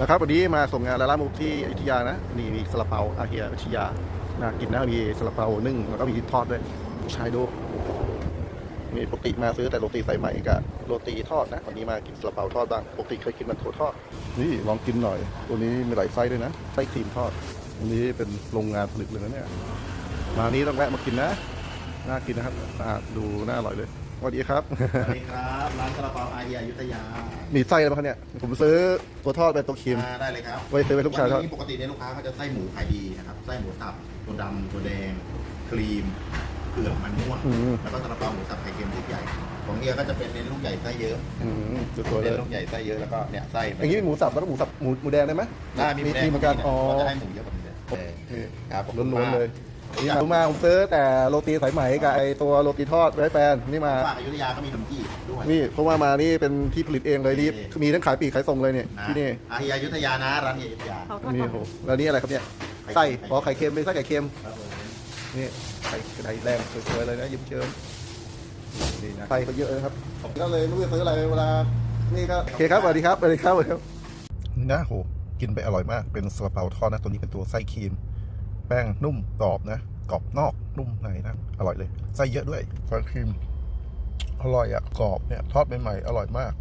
นะครับวันนี้มาส่งงานร้ามุกที่อยุธยานะนี่มีซาลาเปาอาเฮียอยุธยานากินนะมีซาลาเปานึ่งแล้วก็มีทอดด้วยชายดูมีปกติมาซื้อแต่โรตีสายไหม่กับโรตีทอดนะวันนี้มากินซาลาเปาทอดบ้างปกติเคยกินมันโถทอด นี่ลองกินหน่อยตัวนี้มีหลายไส้ด้วยนะไส้ครีมทอดอันนี้เป็นโรงงานผลิตเลยนะเนี่ยมานี้ต้องแวะมากินนะน่ากินนะครับสะอาดดูน่าอร่อยเลย สวัสดีครับ สวัสดีครับร้านซาลาเปาอาเฮียอยุธยามีไส้อะไรบ้างครับเนี่ย ผมซื้อตัวทอดเป็นตัวครีม อ่าได้เลยครับไว้ซื้อไว้ลูกชายครับ วันนี้ปกติเนี่ยลูกค้าเขาจะไส้หมูขายดีนะครับไส้หมูสับตัวดำตัวแดง ครีมเผือกมันม่วงอืมแล้วก็ซาลาเปาหมูสับไข่เค็มลูกใหญ่ของเฮียก็จะเป็นเน้นลูกใหญ่ไส้เยอะอืมสวยๆเลเน้ยนลูกใหญ่ไส้เยอะแล้วก็เนี่ยไส้อย่างนี้มีหมูสับแล้วก็หมูสับหมูหมูแดงได้ไหมได้มีหมูแดงมีเหมือนกันอ๋อ เราจะให้หมูเยอะกว่านี้เลยเออนี่ครับผมล้วนๆเลย นี่ผมมาผมซื้อแต่โรตีสายไหมกับไอตัวโรตีทอดไว้ให้แฟนนี่มาฝากอยุธยาก็มีขนมจีบด้วยนี่เพราะว่ามานี่เป็นที่ผลิตเองเลยนี่มีทั้งขายปลีกขายส่งเลยเนี่ยนะที่นี่อาเฮียอยุธยานะร้านเฮียอยุธยาขอโทษนี่ค่ะโหแล้วนี่อะไรครับเนี่ยไส้อ๋อไข่เค็มเป็นไส้ไข่เค็มครับผมนี่ไข่ไข่แรงสวยๆเลยนะยิ้มเชิมนี่นะไส้ก็เยอะนะครับก็เลยไม่รู้จะซื้ออะไรเวลานี่ก็โอเคครับสวัสดีครับสวัสดีครับสวัสดีครับนี่นะโหกินไปอร่อยมากเป็นซาลาเปาทอดนะตัวนี้เป็นตัวไส้ครีม แป้งนุ่มกรอบนะกรอบนอกนุ่มในนะอร่อยเลยไส้เยอะด้วยไส้ครีมอร่อยอะกรอบเนี่ยทอดใหม่ๆอร่อยมาก